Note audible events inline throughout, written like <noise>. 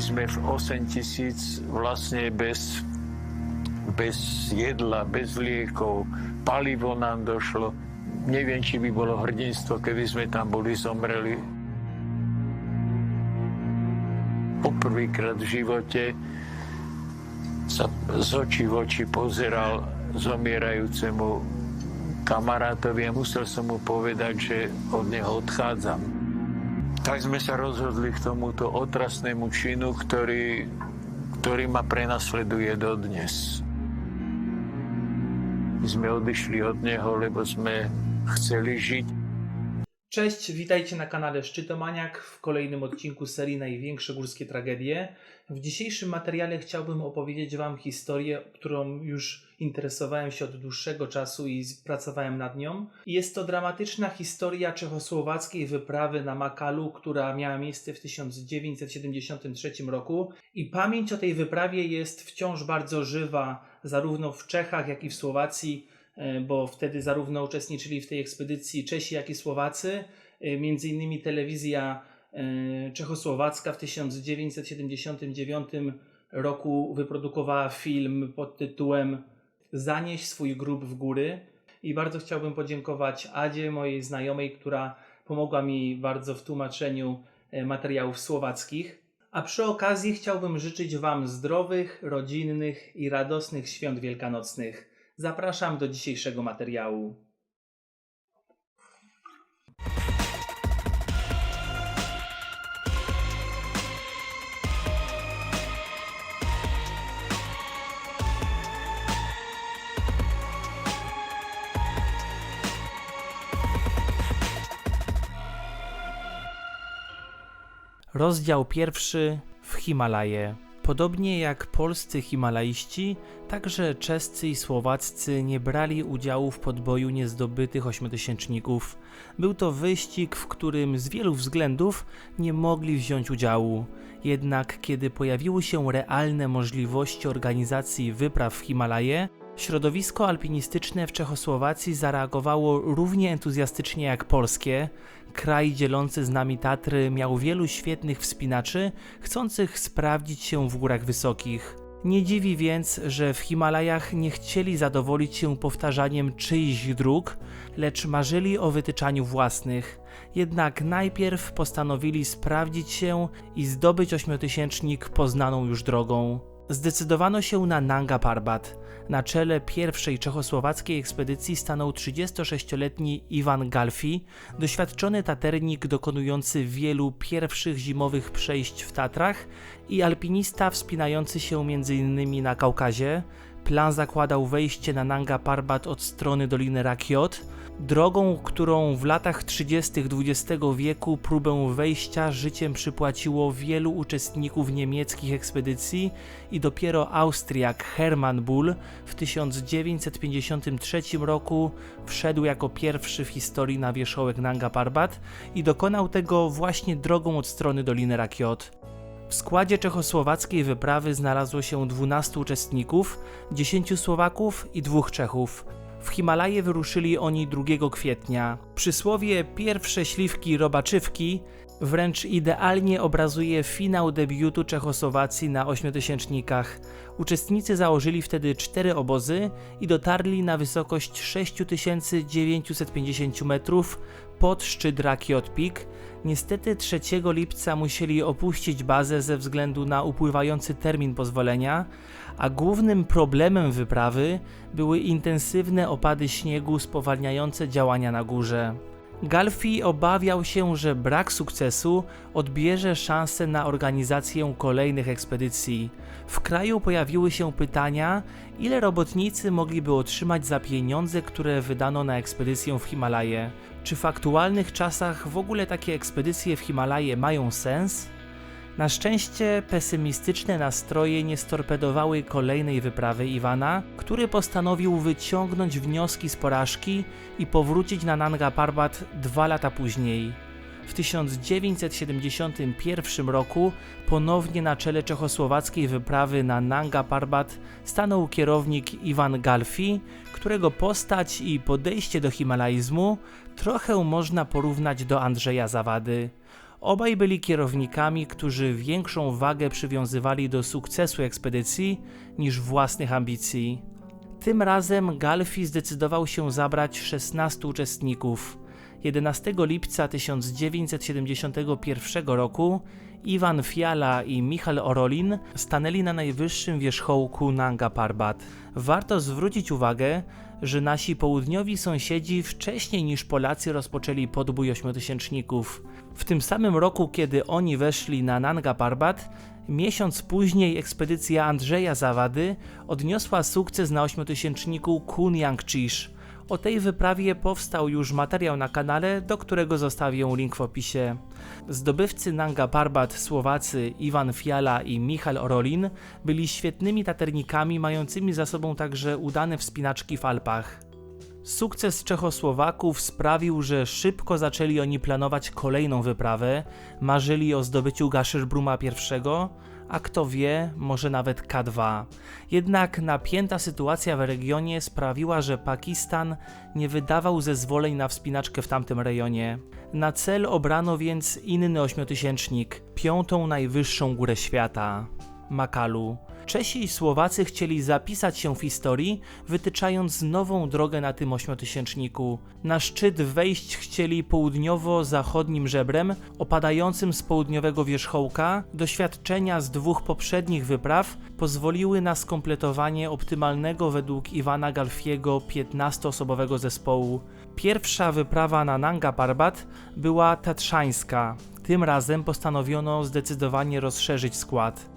sme v 8 tisíc vlastne bez, bez jedla, bez liekov, palivo nám došlo. Neviem, či by bolo hrdinstvo, keby sme tam boli zomreli. Poprvýkrát v živote sa z očí v oči pozeral zomierajúcemu kamarátovi a musel som mu povedať, že od neho odchádzam. Tak sme sa rozhodli k tomuto otrasnému činu, ktorý, ktorý ma prenasleduje dodnes. My sme odišli od neho, lebo sme chceli žiť Cześć, witajcie na kanale Szczytomaniak w kolejnym odcinku serii Największe górskie tragedie. W dzisiejszym materiale chciałbym opowiedzieć Wam historię, którą już interesowałem się od dłuższego czasu i pracowałem nad nią. Jest to dramatyczna historia czechosłowackiej wyprawy na Makalu, która miała miejsce w 1973 roku i pamięć o tej wyprawie jest wciąż bardzo żywa zarówno w Czechach, jak i w Słowacji E, bo wtedy zarówno uczestniczyli w tej ekspedycji Czesi, jak i Słowacy. E, między innymi telewizja e, czechosłowacka w 1979 roku wyprodukowała film pod tytułem Zanieś swój grób w góry. I bardzo chciałbym podziękować Adzie, mojej znajomej, która pomogła mi bardzo w tłumaczeniu materiałów słowackich. A przy okazji chciałbym życzyć Wam zdrowych, rodzinnych i radosnych świąt wielkanocnych. Zapraszam do dzisiejszego materiału. Rozdział pierwszy w Himalaje. Podobnie jak polscy himalaiści, także czescy i słowaccy nie brali udziału w podboju niezdobytych ośmiotysięczników. Był to wyścig, w którym z wielu względów nie mogli wziąć udziału. Jednak kiedy pojawiły się realne możliwości organizacji wypraw w Himalaje, Środowisko alpinistyczne w Czechosłowacji zareagowało równie entuzjastycznie jak polskie. Kraj dzielący z nami Tatry miał wielu świetnych wspinaczy, chcących sprawdzić się w górach wysokich. Nie dziwi więc, że w Himalajach nie chcieli zadowolić się powtarzaniem czyichś dróg, lecz marzyli o wytyczaniu własnych. Jednak najpierw postanowili sprawdzić się i zdobyć ośmiotysięcznik poznaną już drogą. Zdecydowano się na Nanga Parbat. Na czele pierwszej czechosłowackiej ekspedycji stanął 36-letni Iwan Galfi, doświadczony taternik dokonujący wielu pierwszych zimowych przejść w Tatrach i alpinista wspinający się m.in. na Kaukazie. Plan zakładał wejście na Nanga Parbat od strony Doliny Rakiot, drogą, którą w latach 30. XX wieku próbę wejścia życiem przypłaciło wielu uczestników niemieckich ekspedycji i dopiero Austriak Hermann Bull w 1953 roku wszedł jako pierwszy w historii na wierzchołek Nanga Parbat i dokonał tego właśnie drogą od strony Doliny Rakiot. W składzie czechosłowackiej wyprawy znalazło się 12 uczestników, 10 Słowaków i dwóch Czechów. W Himalaje wyruszyli oni 2 kwietnia. Przysłowie pierwsze śliwki robaczywki wręcz idealnie obrazuje finał debiutu Czechosłowacji na ośmiotysięcznikach. Uczestnicy założyli wtedy cztery obozy i dotarli na wysokość 6950 metrów pod szczyt Rakiot Peak. Niestety 3 lipca musieli opuścić bazę ze względu na upływający termin pozwolenia, a głównym problemem wyprawy były intensywne opady śniegu spowalniające działania na górze. Galfi obawiał się, że brak sukcesu odbierze szansę na organizację kolejnych ekspedycji. W kraju pojawiły się pytania, ile robotnicy mogliby otrzymać za pieniądze, które wydano na ekspedycję w Himalaje. Czy w aktualnych czasach w ogóle takie ekspedycje w Himalaje mają sens? Na szczęście pesymistyczne nastroje nie storpedowały kolejnej wyprawy Iwana, który postanowił wyciągnąć wnioski z porażki i powrócić na Nanga Parbat dwa lata później. W 1971 roku ponownie na czele czechosłowackiej wyprawy na Nanga Parbat stanął kierownik Iwan Galfi, którego postać i podejście do himalaizmu trochę można porównać do Andrzeja Zawady. Obaj byli kierownikami, którzy większą wagę przywiązywali do sukcesu ekspedycji niż własnych ambicji. Tym razem Galfi zdecydował się zabrać 16 uczestników. 11 lipca 1971 roku Iwan Fiala i Michal Orolin stanęli na najwyższym wierzchołku Nanga Parbat. Warto zwrócić uwagę, że nasi południowi sąsiedzi wcześniej niż Polacy rozpoczęli podbój ośmiotysięczników. W tym samym roku, kiedy oni weszli na Nanga Parbat, miesiąc później ekspedycja Andrzeja Zawady odniosła sukces na ośmiotysięczniku Kunyang Chish. O tej wyprawie powstał już materiał na kanale, do którego zostawię link w opisie. Zdobywcy Nanga Parbat Słowacy Iwan Fiala i Michal Orolin byli świetnymi taternikami mającymi za sobą także udane wspinaczki w Alpach. Sukces Czechosłowaków sprawił, że szybko zaczęli oni planować kolejną wyprawę, marzyli o zdobyciu Gasherbruma I, a kto wie, może nawet K2. Jednak napięta sytuacja w regionie sprawiła, że Pakistan nie wydawał zezwoleń na wspinaczkę w tamtym rejonie. Na cel obrano więc inny ośmiotysięcznik, piątą najwyższą górę świata Makalu. Czesi i Słowacy chcieli zapisać się w historii, wytyczając nową drogę na tym ośmiotysięczniku. Na szczyt wejść chcieli południowo-zachodnim żebrem, opadającym z południowego wierzchołka. Doświadczenia z dwóch poprzednich wypraw pozwoliły na skompletowanie optymalnego według Iwana Galfiego 15-osobowego zespołu. Pierwsza wyprawa na Nanga Parbat była tatrzańska. Tym razem postanowiono zdecydowanie rozszerzyć skład.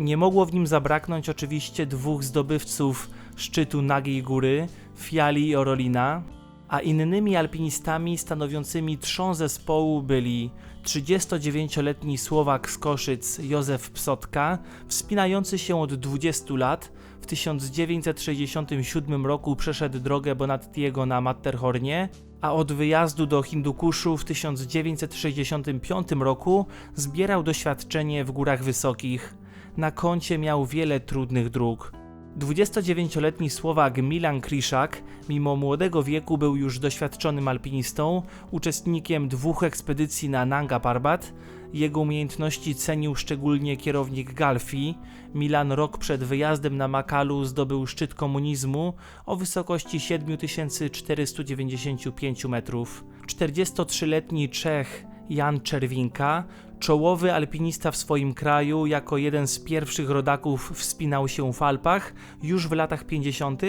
Nie mogło w nim zabraknąć oczywiście dwóch zdobywców szczytu Nagiej Góry, Fiali i Orolina, a innymi alpinistami stanowiącymi trzon zespołu byli 39-letni Słowak z Koszyc Józef Psotka, wspinający się od 20 lat, w 1967 roku przeszedł drogę Bonattiego na Matterhornie, a od wyjazdu do Hindukuszu w 1965 roku zbierał doświadczenie w górach wysokich na koncie miał wiele trudnych dróg. 29-letni Słowak Milan Kriszak, mimo młodego wieku był już doświadczonym alpinistą, uczestnikiem dwóch ekspedycji na Nanga Parbat. Jego umiejętności cenił szczególnie kierownik Galfi. Milan rok przed wyjazdem na Makalu zdobył szczyt komunizmu o wysokości 7495 metrów. 43-letni Czech Jan Czerwinka Czołowy alpinista w swoim kraju, jako jeden z pierwszych rodaków wspinał się w Alpach już w latach 50.,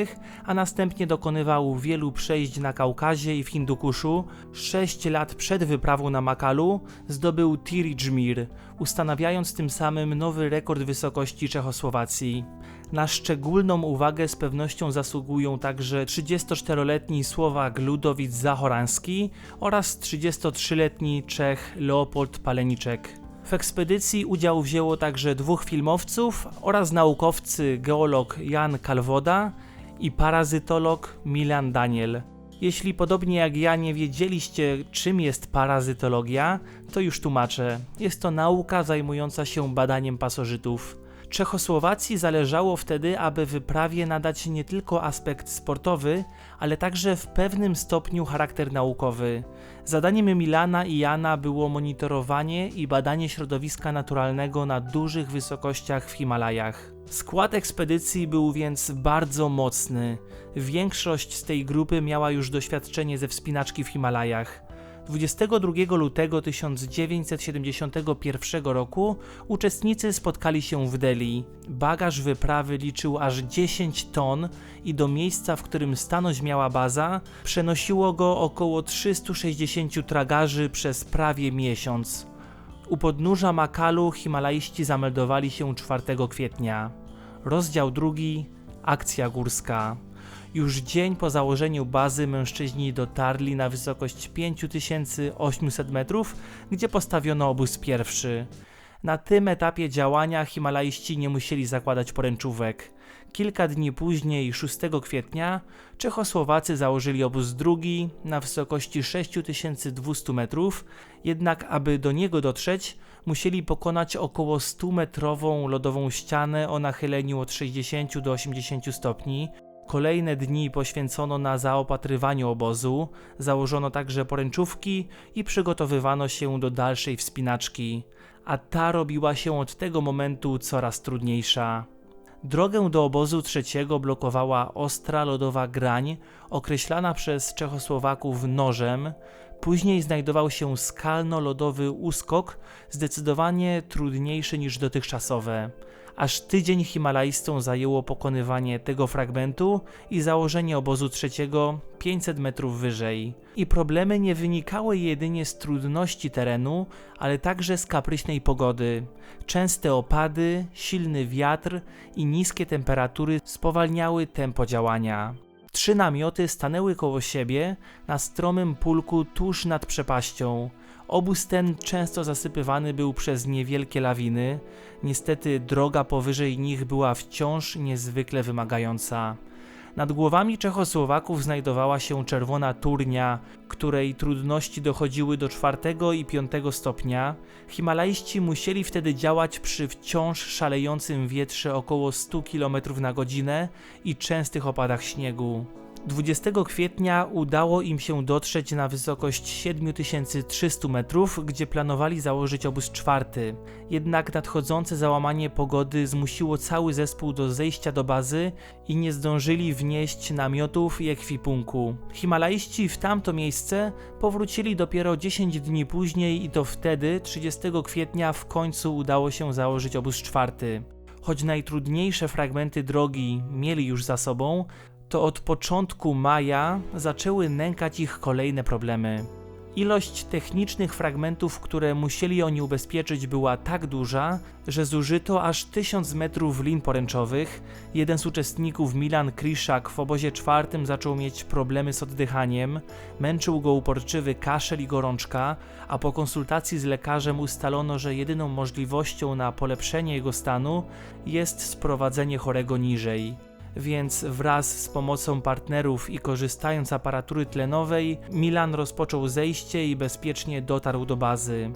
a następnie dokonywał wielu przejść na Kaukazie i w Hindukuszu. Sześć lat przed wyprawą na Makalu zdobył Tirijmir, ustanawiając tym samym nowy rekord wysokości Czechosłowacji. Na szczególną uwagę z pewnością zasługują także 34-letni Słowak Ludowicz Zachoranski oraz 33-letni Czech Leopold Paleniczek. W ekspedycji udział wzięło także dwóch filmowców oraz naukowcy geolog Jan Kalwoda i parazytolog Milan Daniel. Jeśli podobnie jak ja nie wiedzieliście, czym jest parazytologia, to już tłumaczę. Jest to nauka zajmująca się badaniem pasożytów. Czechosłowacji zależało wtedy, aby wyprawie nadać nie tylko aspekt sportowy, ale także w pewnym stopniu charakter naukowy. Zadaniem Milana i Jana było monitorowanie i badanie środowiska naturalnego na dużych wysokościach w Himalajach. Skład ekspedycji był więc bardzo mocny. Większość z tej grupy miała już doświadczenie ze wspinaczki w Himalajach. 22 lutego 1971 roku uczestnicy spotkali się w Delhi. Bagaż wyprawy liczył aż 10 ton i do miejsca, w którym stanoć miała baza, przenosiło go około 360 tragarzy przez prawie miesiąc. U podnóża Makalu himalaiści zameldowali się 4 kwietnia. Rozdział drugi Akcja górska. Już dzień po założeniu bazy mężczyźni dotarli na wysokość 5800 metrów, gdzie postawiono obóz pierwszy. Na tym etapie działania Himalaiści nie musieli zakładać poręczówek. Kilka dni później, 6 kwietnia, Czechosłowacy założyli obóz drugi na wysokości 6200 metrów, jednak aby do niego dotrzeć, musieli pokonać około 100-metrową lodową ścianę o nachyleniu od 60 do 80 stopni, Kolejne dni poświęcono na zaopatrywaniu obozu, założono także poręczówki i przygotowywano się do dalszej wspinaczki, a ta robiła się od tego momentu coraz trudniejsza. Drogę do obozu trzeciego blokowała ostra lodowa grań, określana przez Czechosłowaków nożem. Później znajdował się skalno-lodowy uskok, zdecydowanie trudniejszy niż dotychczasowe. Aż tydzień Himalajstom zajęło pokonywanie tego fragmentu i założenie obozu trzeciego 500 metrów wyżej. I problemy nie wynikały jedynie z trudności terenu, ale także z kapryśnej pogody. Częste opady, silny wiatr i niskie temperatury spowalniały tempo działania. Trzy namioty stanęły koło siebie na stromym pulku tuż nad przepaścią. Obóz ten często zasypywany był przez niewielkie lawiny. Niestety droga powyżej nich była wciąż niezwykle wymagająca. Nad głowami Czechosłowaków znajdowała się czerwona turnia, której trudności dochodziły do czwartego i piątego stopnia. Himalajści musieli wtedy działać przy wciąż szalejącym wietrze około 100 km na godzinę i częstych opadach śniegu. 20 kwietnia udało im się dotrzeć na wysokość 7300 metrów, gdzie planowali założyć obóz czwarty. Jednak nadchodzące załamanie pogody zmusiło cały zespół do zejścia do bazy i nie zdążyli wnieść namiotów i ekwipunku. Himalaiści w tamto miejsce powrócili dopiero 10 dni później i to wtedy, 30 kwietnia, w końcu udało się założyć obóz czwarty. Choć najtrudniejsze fragmenty drogi mieli już za sobą, to od początku maja zaczęły nękać ich kolejne problemy. Ilość technicznych fragmentów, które musieli oni ubezpieczyć, była tak duża, że zużyto aż 1000 metrów lin poręczowych. Jeden z uczestników, Milan Kriszak, w obozie czwartym zaczął mieć problemy z oddychaniem, męczył go uporczywy kaszel i gorączka, a po konsultacji z lekarzem ustalono, że jedyną możliwością na polepszenie jego stanu jest sprowadzenie chorego niżej więc wraz z pomocą partnerów i korzystając z aparatury tlenowej, Milan rozpoczął zejście i bezpiecznie dotarł do bazy.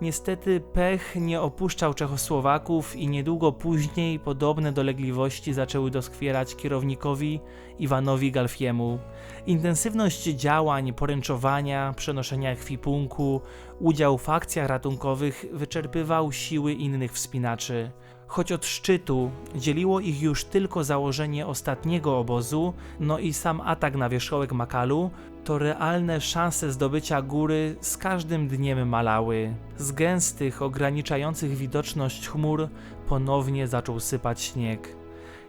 Niestety pech nie opuszczał Czechosłowaków i niedługo później podobne dolegliwości zaczęły doskwierać kierownikowi Iwanowi Galfiemu. Intensywność działań, poręczowania, przenoszenia ekwipunku, udział w akcjach ratunkowych wyczerpywał siły innych wspinaczy. Choć od szczytu dzieliło ich już tylko założenie ostatniego obozu, no i sam atak na wierzchołek Makalu, to realne szanse zdobycia góry z każdym dniem malały. Z gęstych, ograniczających widoczność chmur ponownie zaczął sypać śnieg.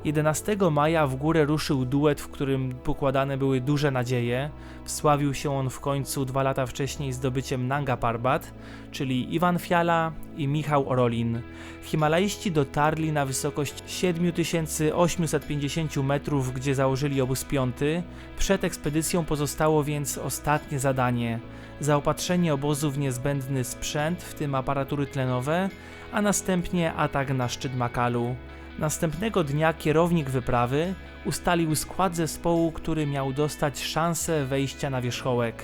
11 maja w górę ruszył duet, w którym pokładane były duże nadzieje. Wsławił się on w końcu dwa lata wcześniej zdobyciem Nanga Parbat, czyli Iwan Fiala i Michał Orolin. Himalaiści dotarli na wysokość 7850 metrów, gdzie założyli obóz piąty. Przed ekspedycją pozostało więc ostatnie zadanie zaopatrzenie obozu w niezbędny sprzęt, w tym aparatury tlenowe, a następnie atak na szczyt Makalu. Następnego dnia kierownik wyprawy ustalił skład zespołu, który miał dostać szansę wejścia na wierzchołek.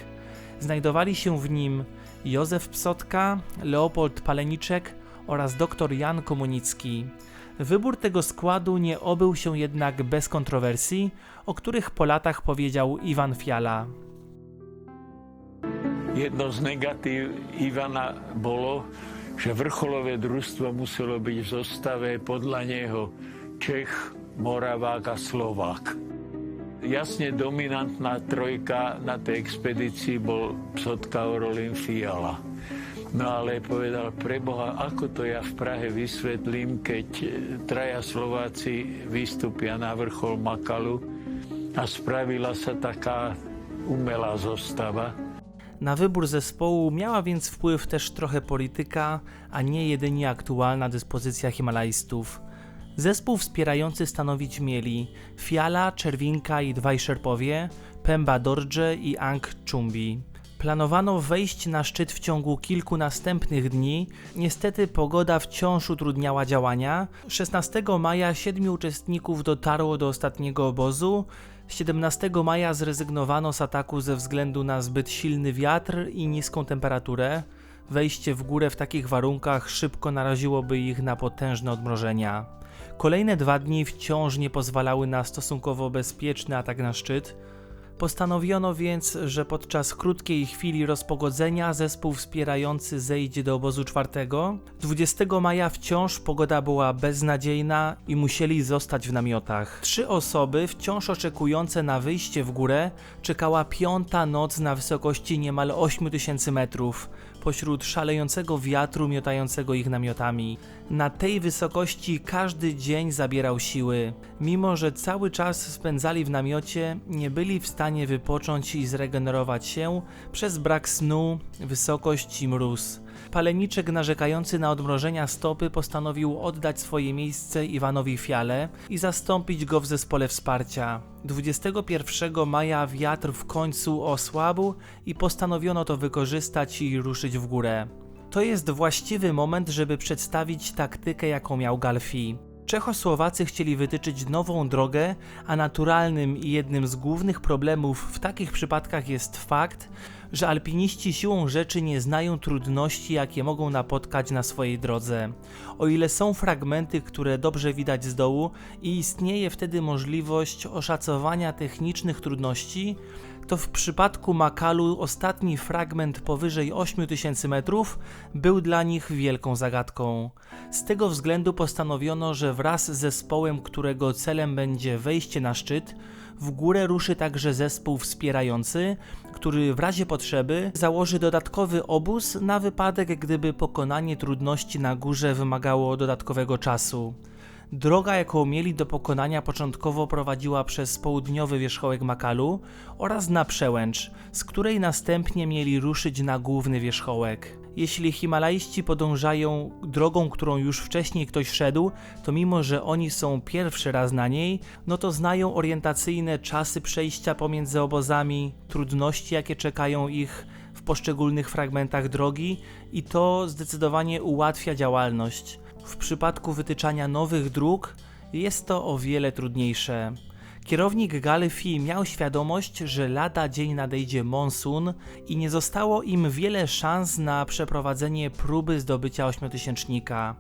Znajdowali się w nim Józef Psotka, Leopold Paleniczek oraz dr Jan Komunicki. Wybór tego składu nie obył się jednak bez kontrowersji, o których po latach powiedział Iwan Fiala. Jedno z negatív Ivana bolo, že vrcholové družstvo muselo byť v zostave podľa neho Čech, Moravák a Slovák. Jasne dominantná trojka na tej expedícii bol Psotka Orolin Fiala. No ale povedal, preboha, ako to ja v Prahe vysvetlím, keď traja Slováci vystúpia na vrchol Makalu a spravila sa taká umelá zostava. Na wybór zespołu miała więc wpływ też trochę polityka, a nie jedynie aktualna dyspozycja Himalajstów. Zespół wspierający stanowić mieli Fiala, Czerwinka i dwaj szerpowie, Pemba Dorje i Ang Chumbi. Planowano wejść na szczyt w ciągu kilku następnych dni, niestety pogoda wciąż utrudniała działania. 16 maja siedmiu uczestników dotarło do ostatniego obozu, 17 maja zrezygnowano z ataku ze względu na zbyt silny wiatr i niską temperaturę. Wejście w górę w takich warunkach szybko naraziłoby ich na potężne odmrożenia. Kolejne dwa dni wciąż nie pozwalały na stosunkowo bezpieczny atak na szczyt. Postanowiono więc, że podczas krótkiej chwili rozpogodzenia zespół wspierający zejdzie do obozu czwartego. 20 maja wciąż pogoda była beznadziejna i musieli zostać w namiotach. Trzy osoby, wciąż oczekujące na wyjście w górę, czekała piąta noc na wysokości niemal 8000 metrów pośród szalejącego wiatru miotającego ich namiotami. Na tej wysokości każdy dzień zabierał siły. Mimo, że cały czas spędzali w namiocie, nie byli w stanie wypocząć i zregenerować się przez brak snu, wysokość i mróz. Paleniczek narzekający na odmrożenia stopy postanowił oddać swoje miejsce Iwanowi Fiale i zastąpić go w zespole wsparcia. 21 maja wiatr w końcu osłabł i postanowiono to wykorzystać i ruszyć w górę. To jest właściwy moment, żeby przedstawić taktykę, jaką miał Galfi. Czechosłowacy chcieli wytyczyć nową drogę, a naturalnym i jednym z głównych problemów w takich przypadkach jest fakt, że alpiniści siłą rzeczy nie znają trudności, jakie mogą napotkać na swojej drodze. O ile są fragmenty, które dobrze widać z dołu i istnieje wtedy możliwość oszacowania technicznych trudności, to w przypadku Makalu ostatni fragment powyżej 8000 metrów był dla nich wielką zagadką. Z tego względu postanowiono, że wraz z zespołem, którego celem będzie wejście na szczyt, w górę ruszy także zespół wspierający, który w razie potrzeby założy dodatkowy obóz na wypadek, gdyby pokonanie trudności na górze wymagało dodatkowego czasu. Droga, jaką mieli do pokonania, początkowo prowadziła przez południowy wierzchołek Makalu oraz na przełęcz, z której następnie mieli ruszyć na główny wierzchołek. Jeśli Himalaiści podążają drogą, którą już wcześniej ktoś szedł, to mimo, że oni są pierwszy raz na niej, no to znają orientacyjne czasy przejścia pomiędzy obozami, trudności, jakie czekają ich w poszczególnych fragmentach drogi i to zdecydowanie ułatwia działalność. W przypadku wytyczania nowych dróg jest to o wiele trudniejsze. Kierownik Galefi miał świadomość, że lada dzień nadejdzie monsun i nie zostało im wiele szans na przeprowadzenie próby zdobycia ośmiotysięcznika.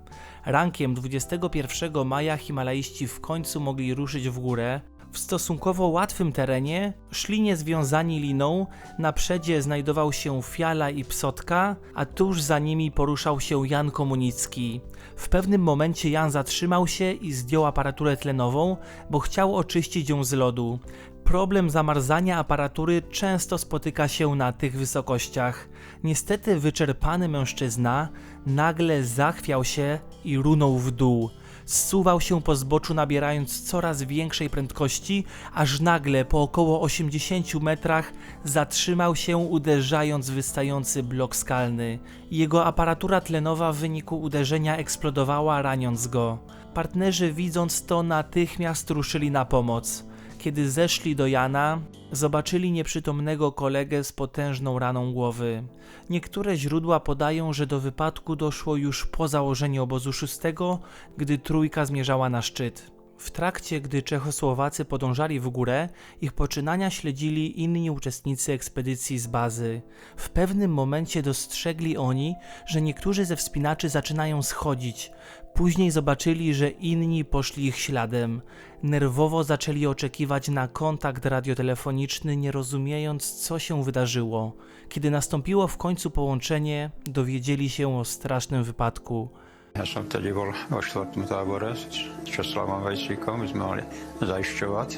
Rankiem 21 maja Himalaiści w końcu mogli ruszyć w górę, w stosunkowo łatwym terenie szli niezwiązani liną, na przedzie znajdował się Fiala i Psotka, a tuż za nimi poruszał się Jan Komunicki. W pewnym momencie Jan zatrzymał się i zdjął aparaturę tlenową, bo chciał oczyścić ją z lodu. Problem zamarzania aparatury często spotyka się na tych wysokościach. Niestety wyczerpany mężczyzna nagle zachwiał się i runął w dół zsuwał się po zboczu nabierając coraz większej prędkości, aż nagle po około 80 metrach zatrzymał się uderzając wystający blok skalny. Jego aparatura tlenowa w wyniku uderzenia eksplodowała raniąc go. Partnerzy widząc to natychmiast ruszyli na pomoc. Kiedy zeszli do Jana, zobaczyli nieprzytomnego kolegę z potężną raną głowy. Niektóre źródła podają, że do wypadku doszło już po założeniu obozu szóstego, gdy trójka zmierzała na szczyt. W trakcie, gdy Czechosłowacy podążali w górę, ich poczynania śledzili inni uczestnicy ekspedycji z bazy. W pewnym momencie dostrzegli oni, że niektórzy ze wspinaczy zaczynają schodzić. Później zobaczyli, że inni poszli ich śladem. Nerwowo zaczęli oczekiwać na kontakt radiotelefoniczny, nie rozumiejąc, co się wydarzyło. Kiedy nastąpiło w końcu połączenie, dowiedzieli się o strasznym wypadku. Ja vtedy bol vo štvrtom tábore s Česlavom Vajčíkom. My zajišťovať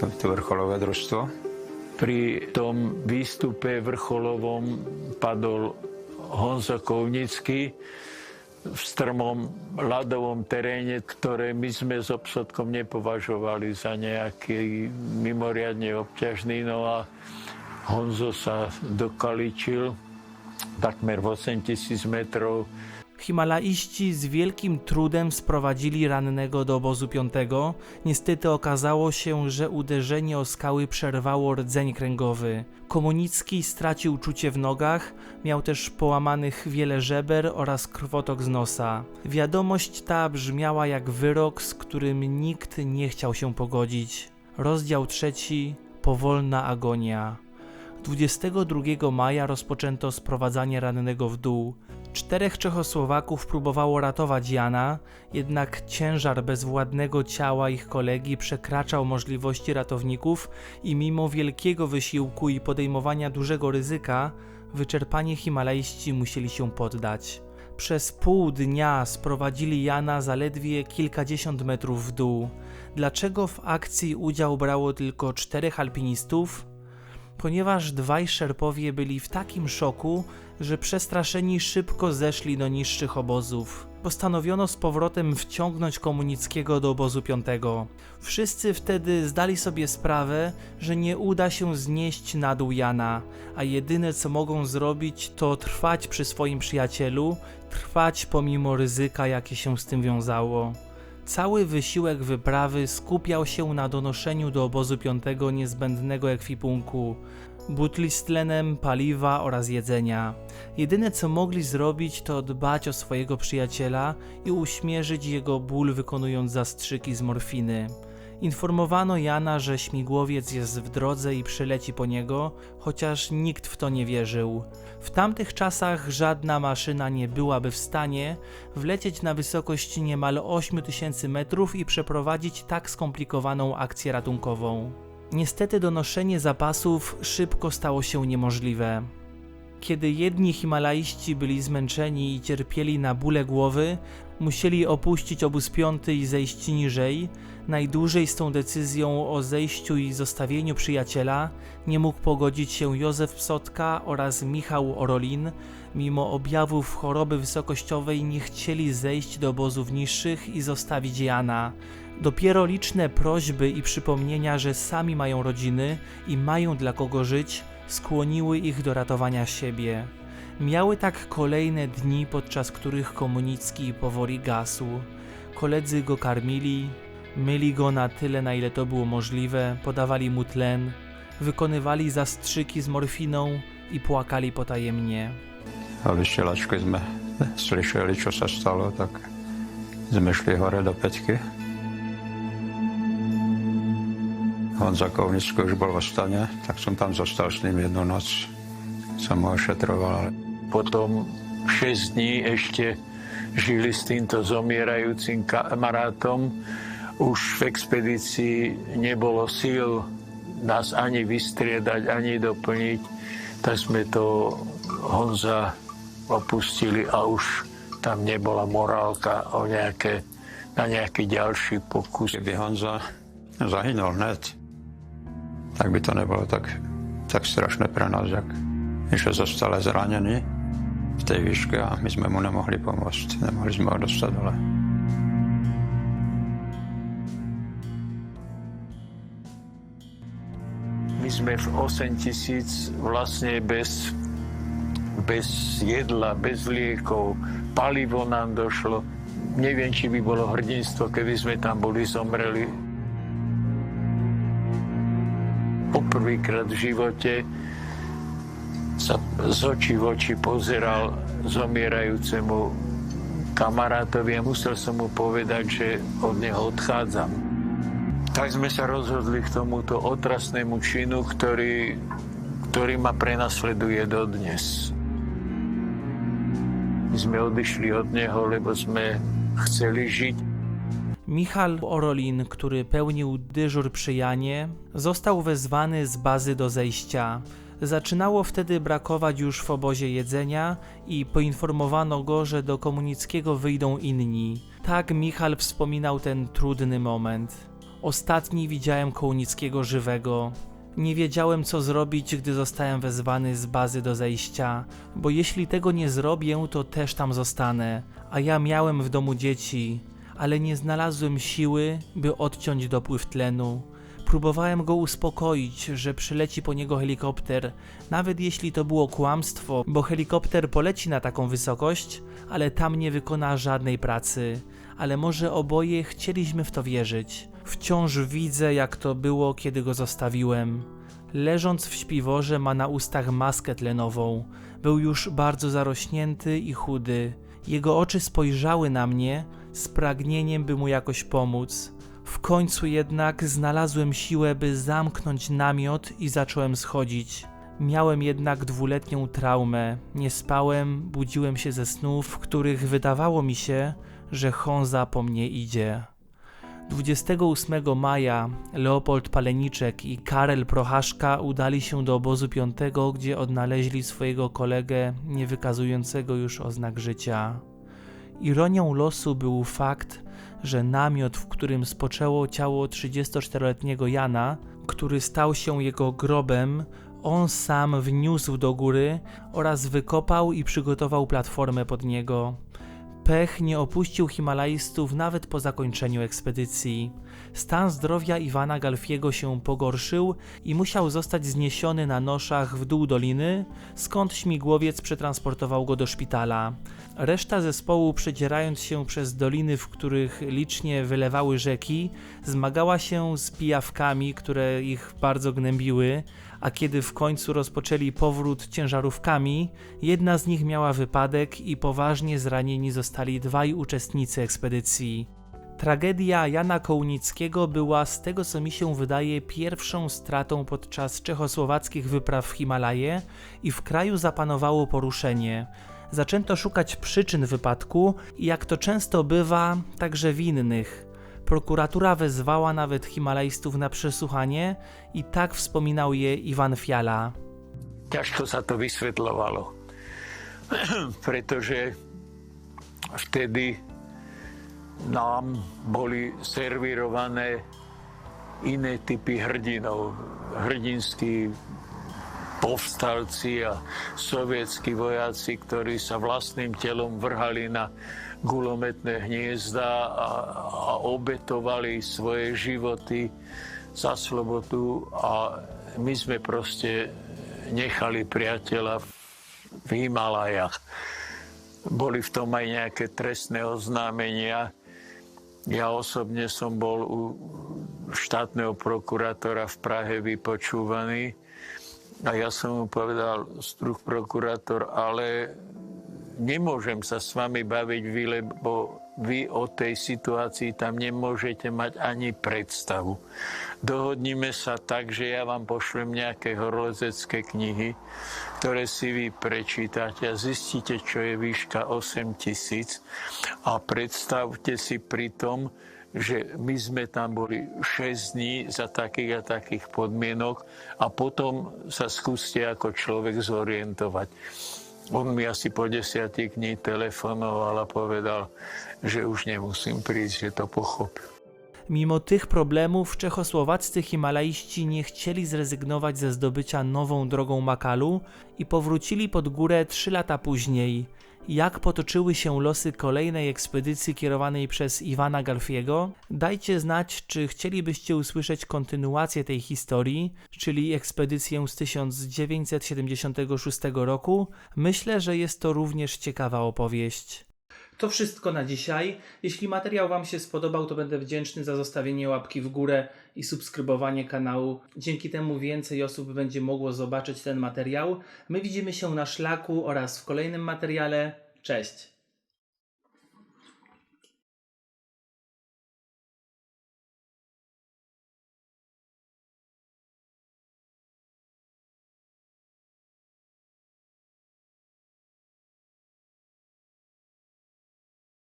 to, to vrcholové družstvo. Pri tom výstupe vrcholovom padol Honzo Kounický v strmom ľadovom teréne, ktoré my sme s obsodkom nepovažovali za nejaký mimoriadne obťažný. No a Honzo sa dokaličil takmer v 8 tisíc metrov Himalaiści z wielkim trudem sprowadzili rannego do obozu piątego. Niestety okazało się, że uderzenie o skały przerwało rdzeń kręgowy. Komunicki stracił czucie w nogach, miał też połamanych wiele żeber oraz krwotok z nosa. Wiadomość ta brzmiała jak wyrok, z którym nikt nie chciał się pogodzić. Rozdział trzeci Powolna agonia. 22 maja rozpoczęto sprowadzanie rannego w dół. Czterech Czechosłowaków próbowało ratować Jana, jednak ciężar bezwładnego ciała ich kolegi przekraczał możliwości ratowników i mimo wielkiego wysiłku i podejmowania dużego ryzyka, wyczerpani Himalajści musieli się poddać. Przez pół dnia sprowadzili Jana zaledwie kilkadziesiąt metrów w dół. Dlaczego w akcji udział brało tylko czterech alpinistów? Ponieważ dwaj szerpowie byli w takim szoku, że przestraszeni szybko zeszli do niższych obozów. Postanowiono z powrotem wciągnąć Komunickiego do obozu piątego. Wszyscy wtedy zdali sobie sprawę, że nie uda się znieść na dół Jana, a jedyne co mogą zrobić to trwać przy swoim przyjacielu, trwać pomimo ryzyka jakie się z tym wiązało. Cały wysiłek wyprawy skupiał się na donoszeniu do obozu piątego niezbędnego ekwipunku, butli z tlenem, paliwa oraz jedzenia. Jedyne co mogli zrobić to dbać o swojego przyjaciela i uśmierzyć jego ból wykonując zastrzyki z morfiny. Informowano Jana, że śmigłowiec jest w drodze i przyleci po niego, chociaż nikt w to nie wierzył. W tamtych czasach żadna maszyna nie byłaby w stanie wlecieć na wysokość niemal 8000 metrów i przeprowadzić tak skomplikowaną akcję ratunkową. Niestety donoszenie zapasów szybko stało się niemożliwe. Kiedy jedni Himalaiści byli zmęczeni i cierpieli na bóle głowy, musieli opuścić obóz piąty i zejść niżej. Najdłużej z tą decyzją o zejściu i zostawieniu przyjaciela nie mógł pogodzić się Józef Psotka oraz Michał Orolin. Mimo objawów choroby wysokościowej nie chcieli zejść do obozów niższych i zostawić Jana. Dopiero liczne prośby i przypomnienia, że sami mają rodziny i mają dla kogo żyć, skłoniły ich do ratowania siebie. Miały tak kolejne dni, podczas których Komunicki powoli gasł. Koledzy go karmili, myli go na tyle, na ile to było możliwe, podawali mu tlen, wykonywali zastrzyki z morfiną i płakali potajemnie. A vysielačky sme slyšeli, čo sa stalo, tak sme šli hore do Peťky. Honza Kovnicko už bol v stane, tak som tam zostal s ním jednu noc. Som ho ošetroval. Potom 6 dní ešte žili s týmto zomierajúcim kamarátom. Už v expedícii nebolo síl nás ani vystriedať, ani doplniť. Tak sme to Honza opustili a už tam nebola morálka o nejaké, na nejaký ďalší pokus. Keby Honza zahynul hned, tak by to nebolo tak, tak strašné pre nás, jak že zostal zranený v tej výške a my sme mu nemohli pomôcť. Nemohli sme ho dostať dole. Sme v 8 tisíc vlastne bez, bez jedla, bez liekov, palivo nám došlo. Neviem, či by bolo hrdinstvo, keby sme tam boli zomreli. Poprvýkrát v živote sa z očí v oči pozeral zomierajúcemu kamarátovi a musel som mu povedať, že od neho odchádzam. Tak sme sa rozhodli k tomuto otrasnému činu, ktorý, ktorý ma prenasleduje dodnes. My sme odišli od neho, lebo sme chceli žiť. Michal Orolin, który pełnił dyżur przy Janie, został wezwany z bazy do zejścia. Zaczynało wtedy brakować już w obozie jedzenia i poinformowano go, że do Komunickiego wyjdą inni. Tak Michal wspominał ten trudny moment. Ostatni widziałem Kołunickiego żywego. Nie wiedziałem, co zrobić, gdy zostałem wezwany z bazy do zejścia, bo jeśli tego nie zrobię, to też tam zostanę, a ja miałem w domu dzieci, ale nie znalazłem siły, by odciąć dopływ tlenu. Próbowałem go uspokoić, że przyleci po niego helikopter, nawet jeśli to było kłamstwo, bo helikopter poleci na taką wysokość, ale tam nie wykona żadnej pracy. Ale może oboje chcieliśmy w to wierzyć. Wciąż widzę, jak to było, kiedy go zostawiłem. Leżąc w śpiworze, ma na ustach maskę tlenową. Był już bardzo zarośnięty i chudy. Jego oczy spojrzały na mnie z pragnieniem, by mu jakoś pomóc. W końcu jednak znalazłem siłę, by zamknąć namiot i zacząłem schodzić. Miałem jednak dwuletnią traumę. Nie spałem, budziłem się ze snów, w których wydawało mi się, że Honza po mnie idzie. 28 maja Leopold Paleniczek i Karel Prochaszka udali się do obozu piątego, gdzie odnaleźli swojego kolegę, nie wykazującego już oznak życia. Ironią losu był fakt, że namiot, w którym spoczęło ciało 34-letniego Jana, który stał się jego grobem, on sam wniósł do góry oraz wykopał i przygotował platformę pod niego. Pech nie opuścił Himalajstów nawet po zakończeniu ekspedycji. Stan zdrowia Iwana Galfiego się pogorszył i musiał zostać zniesiony na noszach w dół doliny, skąd śmigłowiec przetransportował go do szpitala. Reszta zespołu, przedzierając się przez doliny, w których licznie wylewały rzeki, zmagała się z pijawkami, które ich bardzo gnębiły, a kiedy w końcu rozpoczęli powrót ciężarówkami, jedna z nich miała wypadek i poważnie zranieni zostali dwaj uczestnicy ekspedycji. Tragedia Jana Kołnickiego była, z tego co mi się wydaje, pierwszą stratą podczas czechosłowackich wypraw w Himalaje i w kraju zapanowało poruszenie. Zaczęto szukać przyczyn wypadku i jak to często bywa, także winnych. Prokuratura wezwała nawet Himalajstów na przesłuchanie i tak wspominał je Iwan Fiala. ťažko sa to vysvetľovalo. <clears throat> Pretože vtedy nám boli servírované iné typy hrdinov. Hrdinskí povstalci a sovietskí vojaci, ktorí sa vlastným telom vrhali na gulometné hniezda a, a obetovali svoje životy za slobodu a my sme proste nechali priateľa v- Himalajach. Boli v tom aj nejaké trestné oznámenia. Ja osobne som bol u štátneho prokurátora v Prahe vypočúvaný a ja som mu povedal, struh prokurátor, ale nemôžem sa s vami baviť vy, lebo vy o tej situácii tam nemôžete mať ani predstavu. Dohodnime sa tak, že ja vám pošlem nejaké horolezecké knihy, ktoré si vy prečítate a zistíte, čo je výška 8 tisíc a predstavte si pri tom, že my sme tam boli 6 dní za takých a takých podmienok a potom sa skúste ako človek zorientovať. On mi asi po desiatich dní telefonoval a povedal, že už nemusím prísť, že to pochopil. Mimo tych problemów czechosłowaccy himalaiści nie chcieli zrezygnować ze zdobycia nową drogą Makalu i powrócili pod górę trzy lata później. Jak potoczyły się losy kolejnej ekspedycji kierowanej przez Iwana Galfiego? Dajcie znać, czy chcielibyście usłyszeć kontynuację tej historii, czyli ekspedycję z 1976 roku. Myślę, że jest to również ciekawa opowieść. To wszystko na dzisiaj. Jeśli materiał Wam się spodobał, to będę wdzięczny za zostawienie łapki w górę i subskrybowanie kanału. Dzięki temu więcej osób będzie mogło zobaczyć ten materiał. My widzimy się na szlaku oraz w kolejnym materiale. Cześć!